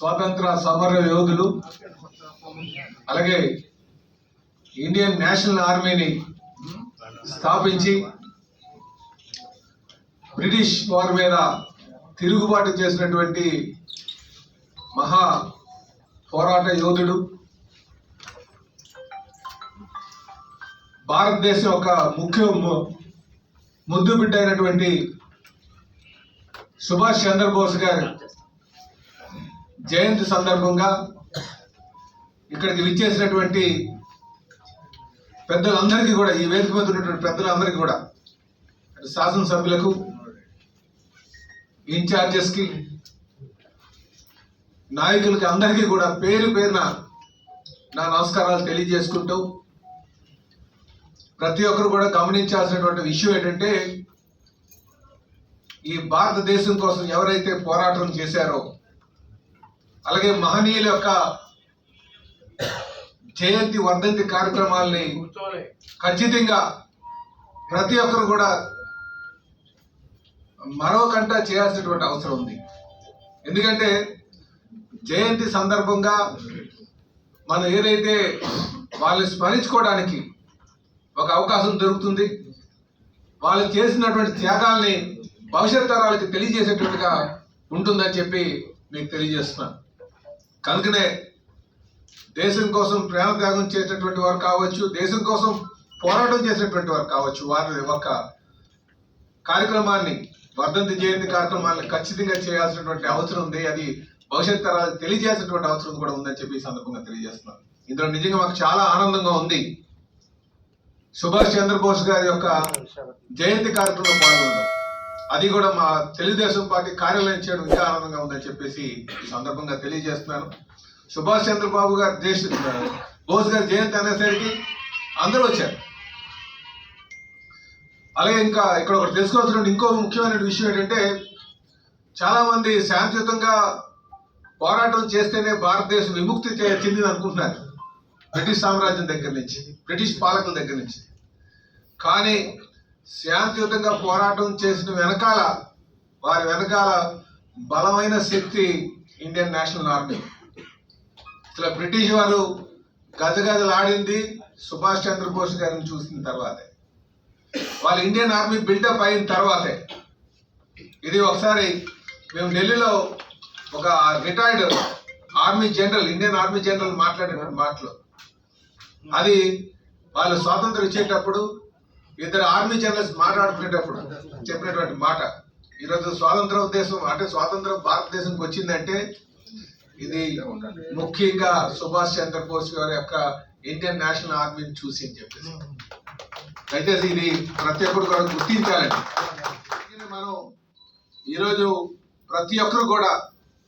స్వాతంత్ర సమర యోధులు అలాగే ఇండియన్ నేషనల్ ఆర్మీని స్థాపించి బ్రిటిష్ వారి మీద తిరుగుబాటు చేసినటువంటి మహా పోరాట యోధుడు. భారతదేశం యొక్క ముఖ్య ము- ముద్దు బిడ్డ అయినటువంటి సుభాష్ చంద్రబోస్ గారు జయంతి సందర్భంగా ఇక్కడికి విచ్చేసినటువంటి పెద్దలందరికీ కూడా ఈ వేదిక మీద ఉన్నటువంటి పెద్దలందరికీ కూడా శాసనసభ్యులకు ఇన్ఛార్జెస్కి నాయకులకి అందరికీ కూడా పేరు పేరున నా నమస్కారాలు తెలియజేసుకుంటూ ప్రతి ఒక్కరు కూడా గమనించాల్సినటువంటి విషయం ఏంటంటే ఈ భారతదేశం కోసం ఎవరైతే పోరాటం చేశారో అలాగే మహనీయుల యొక్క జయంతి వర్ధంతి కార్యక్రమాల్ని ఖచ్చితంగా ప్రతి ఒక్కరు కూడా మరో కంట చేయాల్సినటువంటి అవసరం ఉంది. ఎందుకంటే జయంతి సందర్భంగా మనం ఏదైతే వాళ్ళని స్మరించుకోవడానికి ఒక అవకాశం దొరుకుతుంది వాళ్ళు చేసినటువంటి త్యాగాల్ని భవిష్యత్ తరాలకి తెలియజేసేటట్టుగా ఉంటుందని చెప్పి మీకు తెలియజేస్తున్నాను. కనుకనే దేశం కోసం ప్రేమ త్యాగం చేసినటువంటి వారు కావచ్చు దేశం కోసం పోరాటం చేసినటువంటి వారు కావచ్చు వారి ఒక కార్యక్రమాన్ని వర్ధంతి జయంతి కార్యక్రమాన్ని ఖచ్చితంగా చేయాల్సినటువంటి అవసరం ఉంది. అది భవిష్యత్ తరాలకు తెలియజేసినటువంటి అవసరం కూడా ఉందని చెప్పి సందర్భంగా తెలియజేస్తున్నాను. ఇందులో నిజంగా మాకు చాలా ఆనందంగా ఉంది. సుభాష్ చంద్రబోస్ గారి యొక్క జయంతి కార్యక్రమంలో పాల్గొన్నారు అది కూడా మా తెలుగుదేశం పార్టీ కార్యాలయం చేయడం ఇంకా ఆనందంగా ఉందని చెప్పేసి ఈ సందర్భంగా తెలియజేస్తున్నాను. సుభాష్ చంద్రబాబు గారి దేశ బోస్ గారి జయంతి అనేసరికి అందరూ వచ్చారు. అలాగే ఇంకా ఇక్కడ ఒకటి తెలుసుకోవాల్సిన ఇంకో ముఖ్యమైన విషయం ఏంటంటే చాలా మంది శాంతియుతంగా పోరాటం చేస్తేనే భారతదేశం విముక్తి చెందింది అనుకుంటున్నారు. బ్రిటిష్ సామ్రాజ్యం దగ్గర నుంచి బ్రిటిష్ పాలకుల దగ్గర నుంచి. కానీ శాంతియుతంగా పోరాటం చేసిన వెనకాల వారి వెనకాల బలమైన శక్తి ఇండియన్ నేషనల్ ఆర్మీ. ఇట్లా బ్రిటిష్ వారు గజగజలాడింది సుభాష్ చంద్రబోస్ గారిని చూసిన తర్వాతే. వాళ్ళ ఇండియన్ ఆర్మీ బిల్డప్ అయిన తర్వాతే. ఇది ఒకసారి మేము ఢిల్లీలో ఒక retired army general Indian army general మాట్లాడిన మాటలు. అది వాళ్ళు స్వాతంత్రం ఇచ్చేటప్పుడు ఇద్దరు ఆర్మీ జనరల్స్ మాట్లాడుకునేటప్పుడు చెప్పినటువంటి మాట ఈరోజు స్వాతంత్ర ఉద్దేశం అంటే స్వాతంత్ర భారతదేశంకి వచ్చిందంటే ఇది ముఖ్యంగా సుభాష్ చంద్రబోస్ గారి యొక్క ఇండియన్ నేషనల్ ఆర్మీని చూసి అని చెప్పేసి. అయితే ఇది ప్రతి ఒక్కరు కూడా గుర్తించాలండి. మనం ఈరోజు ప్రతి ఒక్కరు కూడా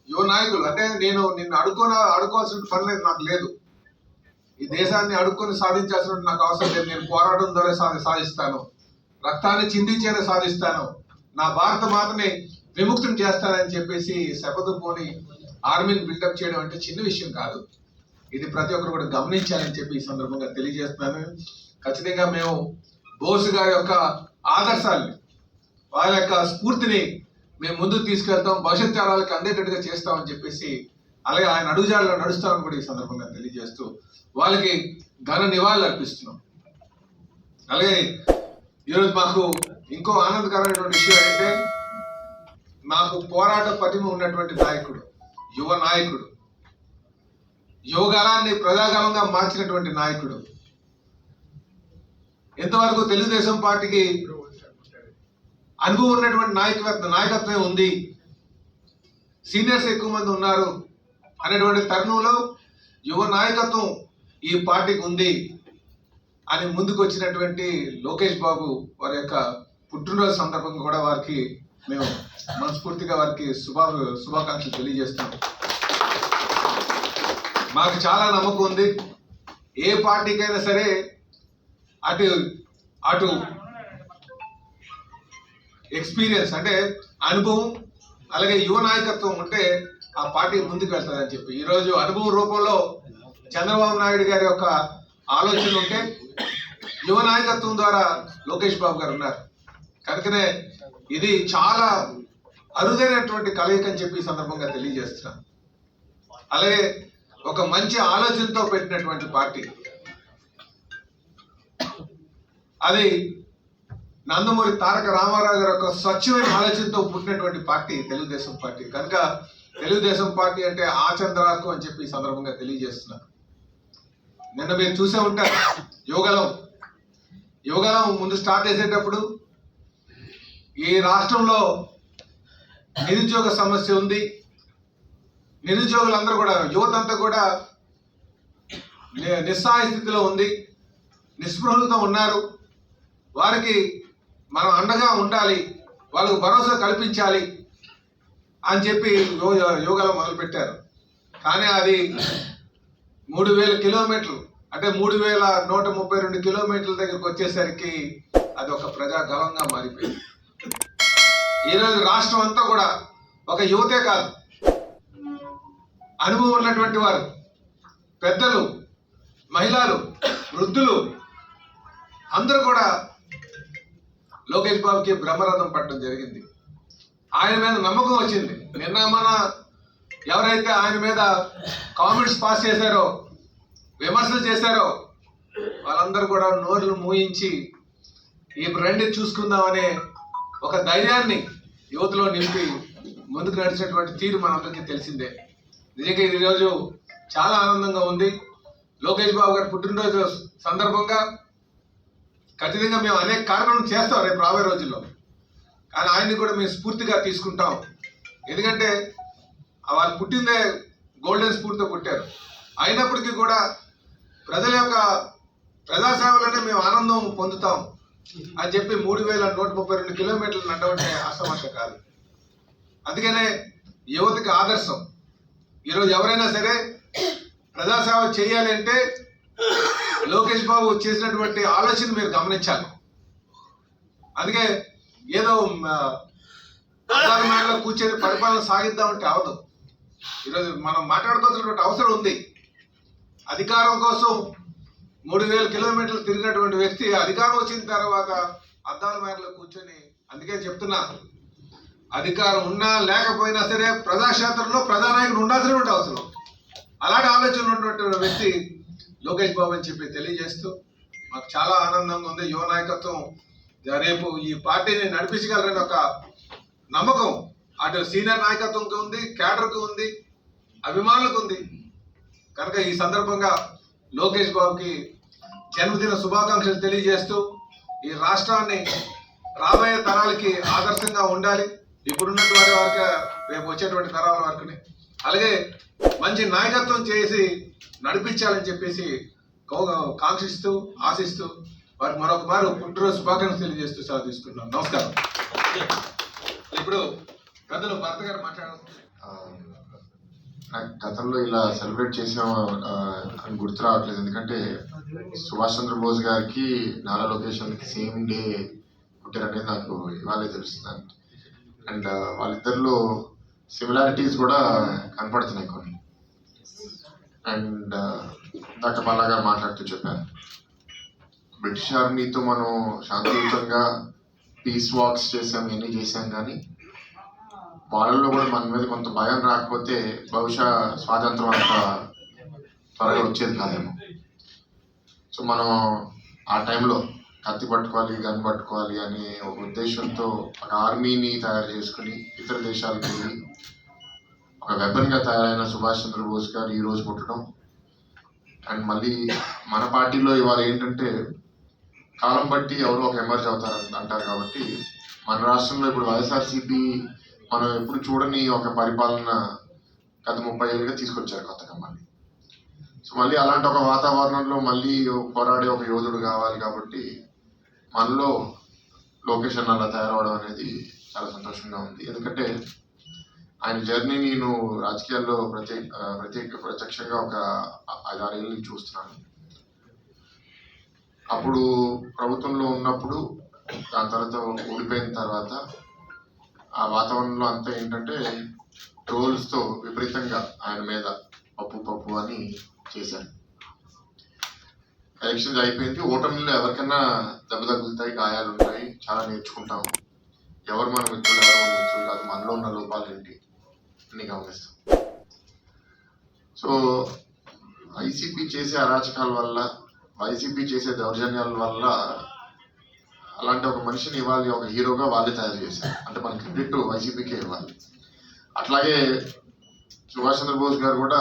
యువ నాయకులు అంటే నేను నిన్ను అడుక్కోన అడుకోవాల్సిన పని లేదు నాకు లేదు. ఈ దేశాన్ని అడుక్కొని సాధించాల్సిన నాకు అవసరం లేదు. నేను పోరాటం ద్వారా సాధిస్తాను. రక్తాన్ని చిందించేనే సాధిస్తాను. నా భారత మాతని విముక్తం చేస్తానని చెప్పేసి శపథం పోని ఆర్మీని బిల్డప్ చేయడం అంటే చిన్న విషయం కాదు. ఇది ప్రతి ఒక్కరు కూడా గమనించాలని చెప్పి ఈ సందర్భంగా తెలియజేస్తున్నాను. ఖచ్చితంగా మేము బోస్ గారి యొక్క ఆదర్శాన్ని వారి యొక్క స్ఫూర్తిని మేము ముందుకు తీసుకెళ్తాం. భవిష్యత్ తరాలకు అందేటట్టుగా చేస్తామని చెప్పేసి అలాగే ఆయన అడుగుజాడలో నడుస్తామని కూడా ఈ సందర్భంగా తెలియజేస్తూ వాళ్ళకి ఘన నివాళులు అర్పిస్తున్నాం. అలాగే ఈరోజు మాకు ఇంకో ఆనందకరమైనటువంటి విషయం ఏంటంటే మాకు పోరాట పటిమ ఉన్నటువంటి నాయకుడు యువ నాయకుడు యువగలాన్ని ప్రజాగలంగా మార్చినటువంటి నాయకుడు. ఎంతవరకు తెలుగుదేశం పార్టీకి అనుభవం ఉన్నటువంటి నాయకత్వ నాయకత్వమే ఉంది. సీనియర్స్ ఎక్కువ మంది ఉన్నారు. అనేటువంటి తరుణంలో యువ నాయకత్వం ఈ పార్టీకి ఉంది అని ముందుకు వచ్చినటువంటి లోకేష్ బాబు వారి యొక్క పుట్టినరోజు సందర్భంగా కూడా వారికి మేము మనస్ఫూర్తిగా వారికి శుభా శుభాకాంక్షలు తెలియజేస్తాం. మాకు చాలా నమ్మకం ఉంది. ఏ పార్టీకైనా సరే అటు అటు ఎక్స్పీరియన్స్ అంటే అనుభవం అలాగే యువ నాయకత్వం ఉంటే ఆ పార్టీ ముందుకు వెళ్తుందని చెప్పి. ఈరోజు అనుభవం రూపంలో చంద్రబాబు నాయుడు గారి యొక్క ఆలోచన ఉంటే యువ నాయకత్వం ద్వారా లోకేష్ బాబు గారు ఉన్నారు. కనుకనే ఇది చాలా అరుదైనటువంటి కలయిక అని చెప్పి సందర్భంగా తెలియజేస్తున్నాను అలాగే ఒక మంచి ఆలోచనతో పెట్టినటువంటి పార్టీ. అది నందమూరి తారక రామారావు గారి యొక్క స్వచ్ఛమైన ఆలోచనతో పుట్టినటువంటి పార్టీ తెలుగుదేశం పార్టీ. కనుక తెలుగుదేశం పార్టీ అంటే ఆచంద్రాకు అని చెప్పి ఈ సందర్భంగా తెలియజేస్తున్నారు. నిన్న మీరు చూసే ఉంటారు యోగలం యోగలం ముందు స్టార్ట్ చేసేటప్పుడు ఈ రాష్ట్రంలో నిరుద్యోగ సమస్య ఉంది. నిరుద్యోగులందరూ కూడా యువత అంతా కూడా ని- నిస్సహాయ స్థితిలో ఉంది. నిస్పృహలతో ఉన్నారు. వారికి మనం అండగా ఉండాలి. వాళ్ళకు భరోసా కల్పించాలి. అని చెప్పి యో- యోగాలో మొదలుపెట్టారు. కానీ అది మూడు వేల కిలోమీటర్లు అంటే మూడు వేల నూట ముప్పై రెండు కిలోమీటర్ల దగ్గరకు వచ్చేసరికి అది ఒక ప్రజాగలంగా మారిపోయింది. ఈరోజు రాష్ట్రం అంతా కూడా ఒక యువతే కాదు. అనుభవం ఉన్నటువంటి వారు పెద్దలు మహిళలు వృద్ధులు అందరూ కూడా లోకేష్ బాబుకి బ్రహ్మరథం పట్టడం జరిగింది. ఆయన మీద నమ్మకం వచ్చింది. నిన్న మన ఎవరైతే ఆయన మీద కామెంట్స్ పాస్ చేశారో విమర్శలు చేశారో వాళ్ళందరూ కూడా నోర్లు మూయించి ఈ రండి చూసుకుందామనే ఒక ధైర్యాన్ని యువతలో నింపి ముందుకు నడిచినటువంటి తీరు మనందరికీ తెలిసిందే. నిజంగా ఇది ఈరోజు చాలా ఆనందంగా ఉంది. లోకేష్ బాబు గారి పుట్టినరోజు సందర్భంగా ఖచ్చితంగా మేము అనేక కార్యక్రమం చేస్తాం రేపు రాబోయే రోజుల్లో. కానీ ఆయన్ని కూడా మేము స్ఫూర్తిగా తీసుకుంటాం. ఎందుకంటే వాళ్ళు పుట్టిందే గోల్డెన్ స్ఫూర్తితో పుట్టారు. అయినప్పటికీ కూడా ప్రజల యొక్క ప్రజాసేవలనే మేము ఆనందం పొందుతాం అని చెప్పి మూడు వేల నూట ముప్పై రెండు కిలోమీటర్లు నడవంటే అసమస్య కాదు. అందుకనే యువతకి ఆదర్శం. ఈరోజు ఎవరైనా సరే ప్రజాసేవ చేయాలి అంటే లోకేష్ బాబు చేసినటువంటి ఆలోచన మీరు గమనించాలి. అందుకే ఏదో అధికార మేడలో కూర్చొని పరిపాలన సాగిద్దామంటే అవదు ఈరోజు మనం మాట్లాడుకోవాల్సినటువంటి అవసరం ఉంది. అధికారం కోసం మూడు వేల కిలోమీటర్లు తిరిగినటువంటి వ్యక్తి అధికారం వచ్చిన తర్వాత అద్దాల మేరలో కూర్చొని అందుకే చెప్తున్నా అధికారం ఉన్నా లేకపోయినా సరే ప్రజాక్షేత్రంలో ప్రధానాయకుడు ఉండాల్సినటువంటి అవసరం. అలాంటి ఆలోచన ఉన్నటువంటి వ్యక్తి లోకేష్ బాబు అని చెప్పి తెలియజేస్తూ మాకు చాలా ఆనందంగా ఉంది. యువ నాయకత్వం రేపు ఈ పార్టీని నడిపించగలరని ఒక నమ్మకం. అటు సీనియర్ నాయకత్వంకి ఉంది కేడర్కి ఉంది అభిమానులకు ఉంది. కనుక ఈ సందర్భంగా లోకేష్ బాబుకి జన్మదిన శుభాకాంక్షలు తెలియజేస్తూ ఈ రాష్ట్రాన్ని రాబోయే తరాలకి ఆదర్శంగా ఉండాలి. ఇప్పుడున్నటువంటి వారికి వరకు రేపు వచ్చేటువంటి తరాల వరకుని. అలాగే మంచి నాయకత్వం చేసి నడిపించాలని చెప్పేసి కాంక్షిస్తూ ఆశిస్తూ వారు మరొక మారు పుట్టినరోజు శుభాకాంక్షలు తెలియజేస్తూ సెలవు తీసుకుంటున్నాం. నమస్కారం. ఇప్పుడు పెద్దలు భర్త గారు మాట్లాడుతున్నారు నాకు గతంలో ఇలా సెలబ్రేట్ చేసాం అని గుర్తు రావట్లేదు. ఎందుకంటే సుభాష్ చంద్రబోస్ గారికి నారా లొకేషన్కి సేమ్ డే పుట్టారనేది నాకు ఇవాళే తెలుస్తుంది. అండ్ వాళ్ళిద్దరిలో సిమిలారిటీస్ కూడా కనపడుతున్నాయి కొన్ని. అండ్ డాక్టర్ బాలా గారు మాట్లాడుతూ చెప్పారు. బ్రిటిష్ ఆర్మీతో మనం శాంతియుతంగా పీస్ వాక్స్ చేసాం ఇవన్నీ చేసాం కానీ వాళ్ళల్లో కూడా మన మీద కొంత భయం రాకపోతే బహుశా స్వాతంత్రం అంత త్వరగా వచ్చేది కాదేమో. సో మనం ఆ టైంలో కత్తి పట్టుకోవాలి గన్ పట్టుకోవాలి అనే ఒక ఉద్దేశంతో ఒక ఆర్మీని తయారు చేసుకుని ఇతర దేశాలకు వెళ్ళి ఒక వెపన్గా తయారైన సుభాష్ చంద్రబోస్ గారు ఈరోజు పుట్టడం. అండ్ మళ్ళీ మన పార్టీలో ఇవాళ ఏంటంటే కాలం బట్టి ఎవరో ఒక ఎమర్జ్ అవుతారు అంటారు కాబట్టి మన రాష్ట్రంలో ఇప్పుడు వైఎస్ఆర్సీపీ మనం ఎప్పుడు చూడని ఒక పరిపాలన గత ముప్పై ఏళ్ళుగా తీసుకొచ్చారు కొత్తగా మళ్ళీ సో మళ్ళీ అలాంటి ఒక వాతావరణంలో మళ్ళీ పోరాడే ఒక యోధుడు కావాలి కాబట్టి మనలో లోకేష్ అలా తయారవడం అనేది చాలా సంతోషంగా ఉంది. ఎందుకంటే ఆయన జర్నీ నేను రాజకీయాల్లో ప్రత్యేక ప్రత్యేక ప్రత్యక్షంగా ఒక ఐదారు చూస్తున్నాను. అప్పుడు ప్రభుత్వంలో ఉన్నప్పుడు దాని తర్వాత ఓడిపోయిన తర్వాత ఆ వాతావరణంలో అంతా ఏంటంటే ట్రోల్స్తో విపరీతంగా ఆయన మీద పప్పు పప్పు అని చేశారు. ఎలక్షన్స్ అయిపోయింది. ఓటమిలో ఎవరికైనా దెబ్బ తగులుతాయి గాయాలు ఉంటాయి చాలా నేర్చుకుంటాం ఎవరు మన మిత్రులు ఎవరు మన మిత్రులు కాదు మనలో ఉన్న లోపాలు ఏంటి అని గమనిస్తాం. సో వైసీపీ చేసే అరాచకాల వల్ల వైసీపీ చేసే దౌర్జన్యాల వల్ల అలాంటి ఒక మనిషిని ఇవ్వాలి ఒక హీరోగా వాళ్ళే తయారు చేశారు. అంటే మన క్రెడిట్ వైసీపీకే ఇవ్వాలి. అట్లాగే సుభాష్ చంద్రబోస్ గారు కూడా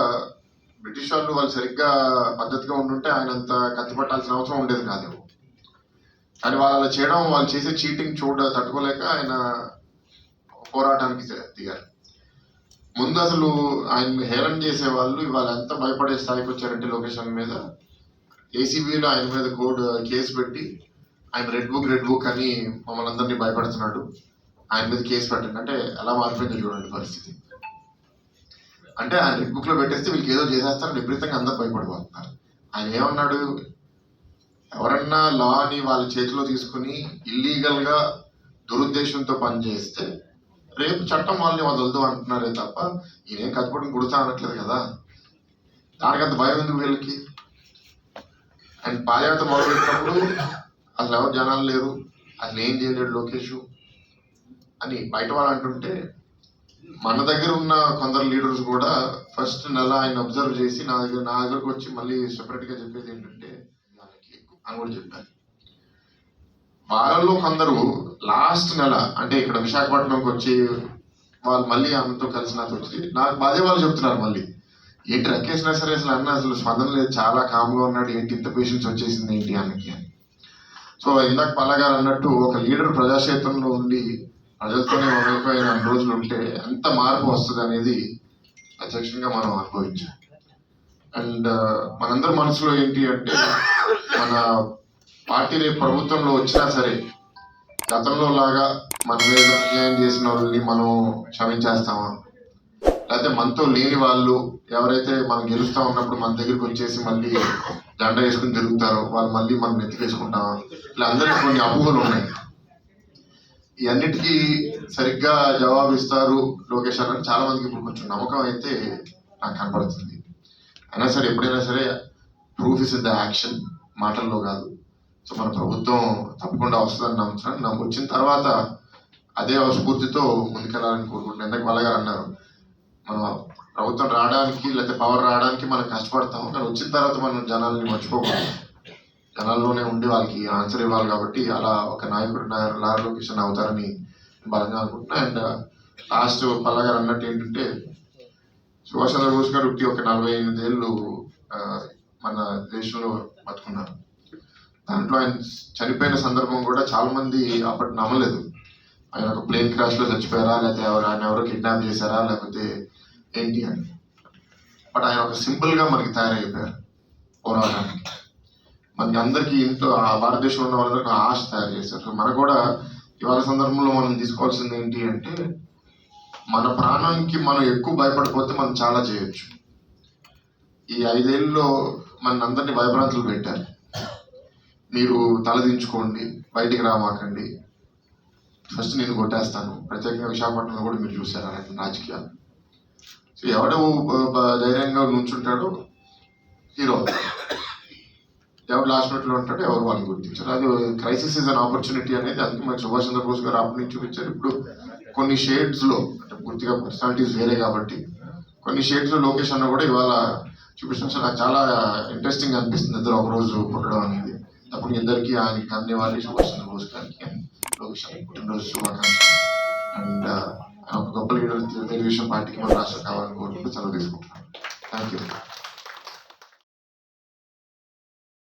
బ్రిటిష్ వాళ్ళు వాళ్ళు సరిగ్గా పద్ధతిగా ఉండుంటే ఆయన అంత కత్తిపట్టాల్సిన అవసరం ఉండేది కాదు. కానీ వాళ్ళు అలా చేయడం వాళ్ళు చేసే చీటింగ్ చూడ తట్టుకోలేక ఆయన పోరాటానికి దిగారు. ముందు అసలు ఆయన హేళన చేసే వాళ్ళు ఇవాళ ఎంత భయపడే స్థాయికి వచ్చారంటే లొకేషన్ మీద ఏసీబీలో ఆయన మీద కోడ్ కేసు పెట్టి ఆయన రెడ్ బుక్ రెడ్ బుక్ అని మమ్మల్ని అందరినీ భయపడుతున్నాడు. ఆయన మీద కేసు పెట్టండి. అంటే ఎలా మారిపోయిందో చూడండి పరిస్థితి. అంటే ఆయన రెడ్ బుక్లో పెట్టేస్తే వీళ్ళకి ఏదో చేసేస్తారని విపరీతంగా అందరు భయపడిపోతున్నారు. ఆయన ఏమన్నాడు? ఎవరన్నా లాని వాళ్ళ చేతిలో తీసుకుని ఇల్లీగల్గా దురుద్దేశంతో పనిచేస్తే రేపు చట్టం వాళ్ళని వదలదు అంటున్నారే తప్ప ఈయనేం కట్టుబడి గుడతా అనట్లేదు కదా? దానికంత భయం ఎందుకు వీళ్ళకి? అండ్ పాదయాత్ర మొదలుపెట్టినప్పుడు అసలు ఎవరు జనాలు లేరు అసలు ఏం చేయలేడు లోకేష్ అని బయట వాళ్ళు అంటుంటే మన దగ్గర ఉన్న కొందరు లీడర్స్ కూడా ఫస్ట్ నెల ఆయన అబ్జర్వ్ చేసి నా దగ్గర నా దగ్గరకు వచ్చి మళ్ళీ సెపరేట్గా చెప్పేది ఏంటంటే వాళ్ళకి అని కూడా చెప్పారు. వాళ్ళలో కొందరు లాస్ట్ నెల అంటే ఇక్కడ విశాఖపట్నంకి వచ్చి వాళ్ళు మళ్ళీ ఆమెతో కలిసి నాతో వచ్చి నాకు అదే వాళ్ళు చెప్తున్నారు మళ్ళీ. ఏంటి రకేష్నా సరే అసలు అన్న అసలు స్పందన లేదు. చాలా కామ్గా ఉన్నాడు. ఏంటి ఇంత పేషెన్స్ వచ్చేసింది ఏంటి అన్నకి అని. సో ఇందాక పల్లగారు అన్నట్టు ఒక లీడర్ ప్రజాక్షేత్రంలో ఉండి ప్రజలతోనే మమైపోయిన అన్ని రోజులు ఉంటే ఎంత మార్పు వస్తుంది అనేది ప్రత్యక్షంగా మనం అనుభవించాం. అండ్ uh, మనందరి మనసులో ఏంటి అంటే మన పార్టీ రేపు ప్రభుత్వంలో వచ్చినా సరే గతంలో లాగా మన మీద అన్యాయం చేసిన వాళ్ళని మనం క్షమించేస్తామా? లేకపోతే మనతో లేని వాళ్ళు ఎవరైతే మనం గెలుస్తా ఉన్నప్పుడు మన దగ్గరికి వచ్చేసి మళ్ళీ దండ వేసుకుని తిరుగుతారో వాళ్ళు మళ్ళీ మనం నెత్తికేసుకుంటామా? ఇలా అందరికీ కొన్ని అపోహలు ఉన్నాయి. ఈ అన్నిటికీ సరిగ్గా జవాబు ఇస్తారు లోకేష్ అని చాలా మందికి ఇప్పుడు కొంచెం నమ్మకం అయితే నాకు కనపడుతుంది. అయినా సరే ఎప్పుడైనా సరే ప్రూఫ్ ఇస్ ద యాక్షన్ మాటల్లో కాదు. సో మన ప్రభుత్వం తప్పకుండా వస్తుందని నమ్ముతున్నాను. నమ్ము వచ్చిన తర్వాత అదే స్ఫూర్తితో ముందుకెళ్ళాలని కోరుకుంటున్నాను. ఎందుకు? వాళ్ళ గారు అన్నారు మనం ప్రభుత్వం రావడానికి లేకపోతే పవర్ రావడానికి మనం కష్టపడతాం. కానీ వచ్చిన తర్వాత మనం జనాల్ని మర్చిపోకూడదు. జనాల్లోనే ఉండి వాళ్ళకి ఆన్సర్ ఇవ్వాలి కాబట్టి అలా ఒక నాయకుడు నా- నారా లోకేష్ అవుతారని బలంగా అనుకుంటున్నా. అండ్ లాస్ట్ పల్లగారు అన్నట్టు ఏంటంటే సుభాష్ చంద్రబోస్ గారు ఉట్టి ఒక నలభై ఎనిమిది ఏళ్ళు మన దేశంలో బతుకున్నారు. దాంట్లో ఆయన చనిపోయిన సందర్భం కూడా చాలా మంది అప్పటి నమ్మలేదు. ఆయన ఒక ప్లేన్ క్రాష్లో చచ్చిపోయారా? లేకపోతే ఎవరు ఆయన ఎవరో కిడ్నాప్ చేశారా? లేకపోతే ఏంటి అని. బట్ ఆయన ఒక సింపుల్గా మనకి తయారైపోయారు పోరాటానికి. మనకి అందరికీ ఇంట్లో ఆ భారతదేశంలో ఉన్న వాళ్ళందరికీ ఆశ తయారు చేశారు. సో మనకు కూడా ఇవాళ సందర్భంలో మనం తీసుకోవాల్సింది ఏంటి అంటే మన ప్రాణానికి మనం ఎక్కువ భయపడిపోతే మనం చాలా చేయొచ్చు. ఈ ఐదేళ్ళలో మన అందరినీ భయభ్రాంతులు పెట్టారు. మీరు తలదించుకోండి బయటికి రామాకండి ఫస్ట్ నేను కొట్టేస్తాను. ప్రత్యేకంగా విశాఖపట్నంలో కూడా మీరు చూసారు అలాంటి రాజకీయాలు. సో ఎవడో ధైర్యంగా నుంచుంటాడో హీరో. ఎవరు లాస్ట్ మినిట్లో ఉంటాడో ఎవరు వాళ్ళని గుర్తించారు. అది క్రైసిస్ ఇస్ అన్ ఆపర్చునిటీ అనేది అందుకే మరి సుభాష్ చంద్రబోస్ గారు అప్పటి నుంచి చూపించారు. ఇప్పుడు కొన్ని షేడ్స్లో అంటే పూర్తిగా పర్సనాలిటీస్ వేరే కాబట్టి కొన్ని షేడ్స్లో లోకేష్ అన్న కూడా ఇవాళ చూపించడం సో నాకు చాలా ఇంట్రెస్టింగ్ అనిపిస్తుంది ఇద్దరు ఒకరోజు పుట్టడం అనేది. అప్పుడు ఇద్దరికి ఆయనకి ధన్యవాదాలు సుభాష్ చంద్రబోస్ గారికి. And పుట్టినరోజు శుభాకాంక్షలు. అండ్ ఒక గొప్ప లీడర్ తెలుగుదేశం పార్టీకి మన రాష్ట్రం కావాలని కోరుకుంటూ సెలవు తీసుకుంటున్నాను. Thank you